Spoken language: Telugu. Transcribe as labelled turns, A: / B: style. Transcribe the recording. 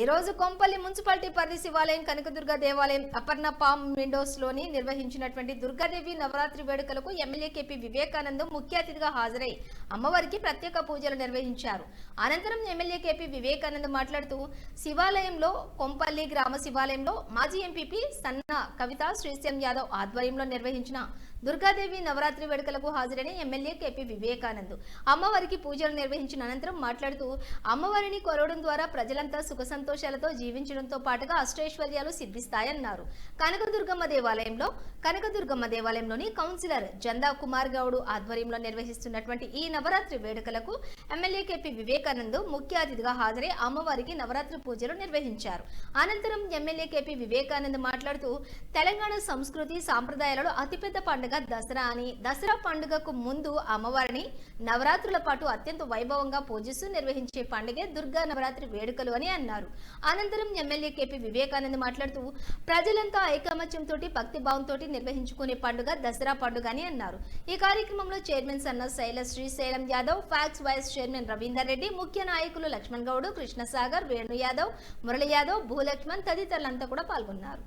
A: ఈ రోజు కొంపల్లి మున్సిపాలిటీ పరిధి శివాలయం కనకదుర్గ దేవాలయం అపర్ణ పామ్ విండోస్లోని నిర్వహించినటువంటి దుర్గాదేవి నవరాత్రి వేడుకలకు ఎమ్మెల్యే కేపీ వివేకానందం ముఖ్య అతిథిగా హాజరై అమ్మవారికి ప్రత్యేక పూజలు నిర్వహించారు. అనంతరం ఎమ్మెల్యే కేపీ వివేకానందం మాట్లాడుతూ శివాలయంలో కొంపల్లి గ్రామ శివాలయంలో మాజీ ఎంపీపీ సన్న కవిత శ్రీశ్యం యాదవ్ ఆధ్వర్యంలో నిర్వహించిన దుర్గాదేవి నవరాత్రి వేడుకలకు హాజరైన ఎమ్మెల్యే కేపీ వివేకానంద్. అమ్మవారికి పూజలు నిర్వహించిన అనంతరం మాట్లాడుతూ అమ్మవారిని కొరవడం ద్వారా ప్రజలంతా సుఖ సంతోషాలతో జీవించడంతో పాటుగా అష్టైశ్వర్యాలు సిద్ధిస్తాయన్నారు. కనకదుర్గమ్మ దేవాలయంలో కనకదుర్గమ్మ దేవాలయంలోని కౌన్సిలర్ జందా కుమార్ గౌడ్ ఆధ్వర్యంలో నిర్వహిస్తున్నటువంటి ఈ నవరాత్రి వేడుకలకు ఎమ్మెల్యే కేపీ వివేకానంద్ ముఖ్య అతిథిగా హాజరై అమ్మవారికి నవరాత్రి పూజలు నిర్వహించారు. అనంతరం ఎమ్మెల్యే కేపీ వివేకానంద్ మాట్లాడుతూ తెలంగాణ సంస్కృతి సాంప్రదాయాలలో అతిపెద్ద పండుగ దసరా అని దసరా పండుగకు ముందు అమ్మవారిని నవరాత్రుల పాటు అత్యంత వైభవంగా పూజిస్తూ నిర్వహించే పండుగే దుర్గా నవరాత్రి వేడుకలు అని అన్నారు. అనంతరం ఎమ్మెల్యే కేపీ వివేకానంద్ మాట్లాడుతూ ప్రజలంతా ఐకమత్యంతో భక్తిభావంతో నిర్వహించుకునే పండుగ దసరా పండుగ అని అన్నారు. ఈ కార్యక్రమంలో చైర్మన్ సన్న శైల Srishailam Yadav PACS vice chairman Ravinder Reddy ముఖ్య నాయకులు లక్ష్మణ్ గౌడ్ కృష్ణసాగర్ వేణు యాదవ్ మురళి యాదవ్ భూలక్ష్మణ్ తదితరులంతా కూడా పాల్గొన్నారు.